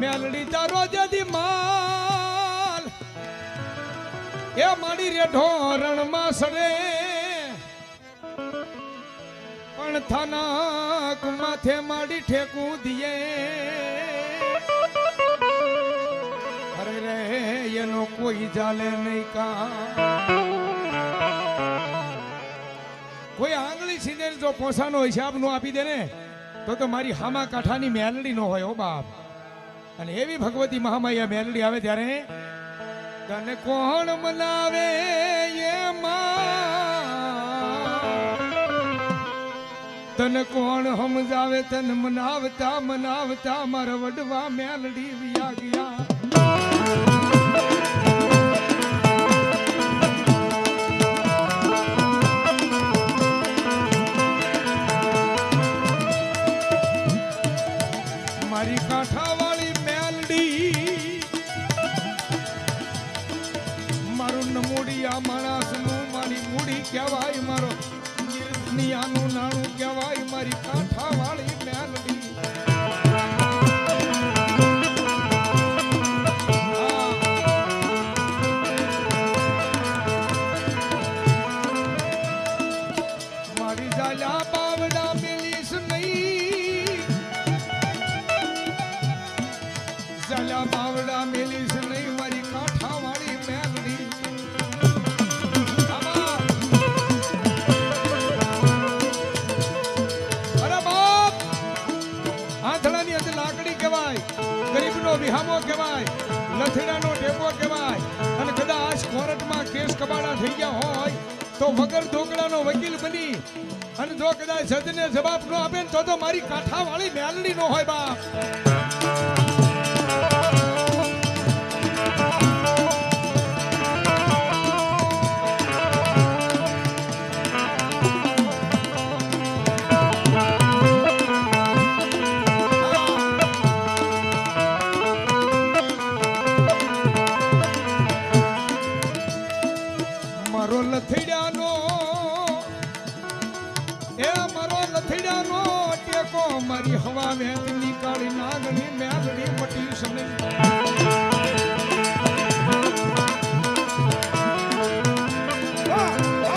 મેલડી તારો જદી માલ. એ માડી રે ઢોરણમાં સડે. પણ થાનક માથે માડી ઠેકું દિયે અરે રે, એનો કોઈ જાલે નહીં કા કોઈ આંગળી સીધે જો પોસાનો હિસાબ નો આપી દે ને તો તો મારી હામા કાંઠાની મેલડી નો હોય ઓ બાપ. અને એવી ભગવતી મહામાયા મેલડી આવે ત્યારે, તને કોણ મનાવે તને કોણ સમજાવે, તને મનાવતા મનાવતા મારા વડવા મેલડી વ્યા ગયા. મારું નમૂડી આ માણસનું મારી મૂડી કહેવાય મારો. નિયાનું નાણું કહેવાય મારી કાંઠાવાળી તો વગર ઢોકળાનો વકીલ બની. અને જો કદાચ જજને જવાબ ન આપે તો તો મારી કાંઠાવાળી મેલડી નો હોય બાપ. એ મારો લથડિયાનો ટેકો, મારી હવા વેચની કાળી નાગની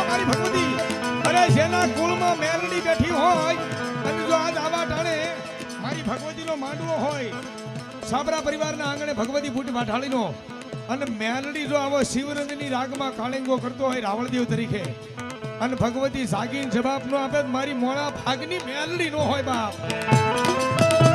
મારી ભગવતી. અરે, જેના કુળમાં મેલડી બેઠી હોય, અને જો આજ આવા ટાણે મારી ભગવતીનો માંડવો હોય, સાબરા પરિવારના આંગણે ભગવતી ફૂટ વાઢાળીનો, અને મેલડી જો આવો શિવરંગની રાગમાં કાળિંગો કરતો હોય રાવણદેવ તરીકે અને ભગવતી સાગીન જવાબ નો આપે મારી મોળા ભાગની મેલડી નો હોય બાપ.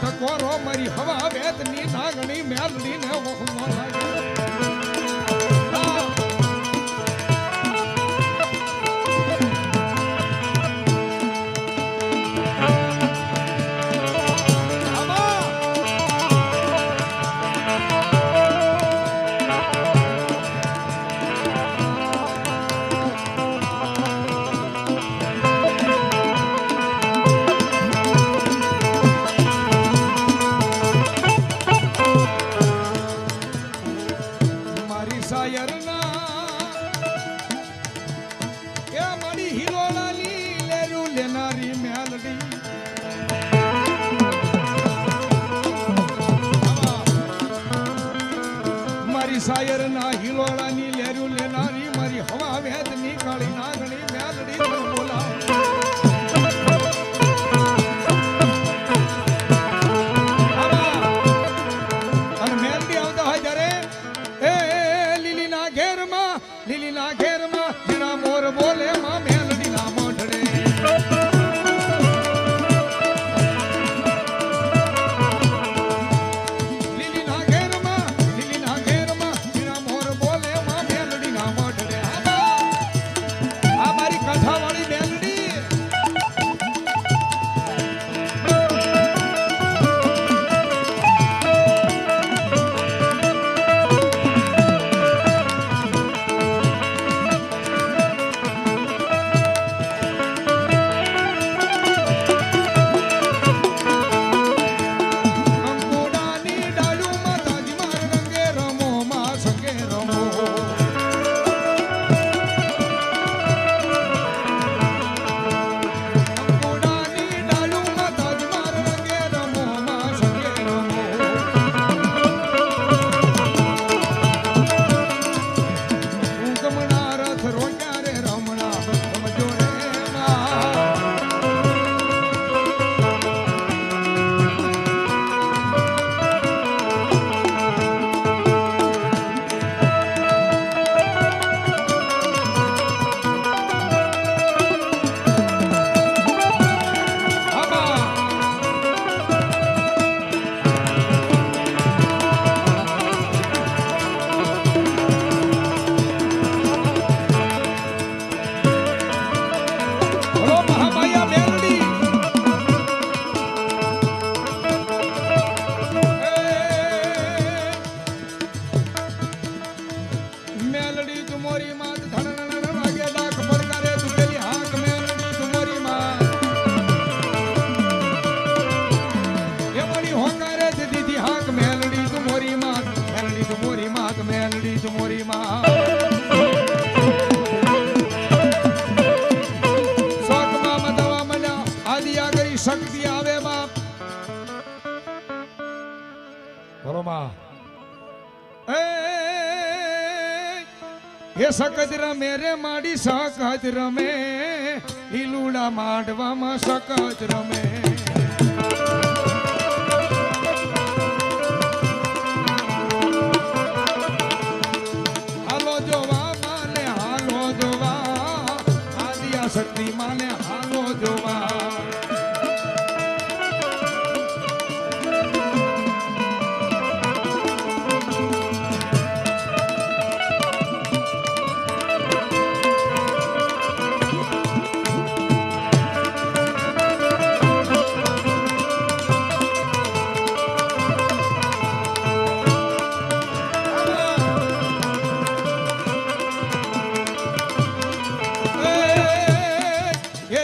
ટકોરો મારી હવા વેતની નાગણી મેલડી ને વહુમો લાગે. મારી 森松 સખત રમે રે માડી, સખત રમે. ઈલુડા માડવામાં સખત રમે. હાલો જોવા માને, હાલો જોવા. આદિયા શક્તિ માને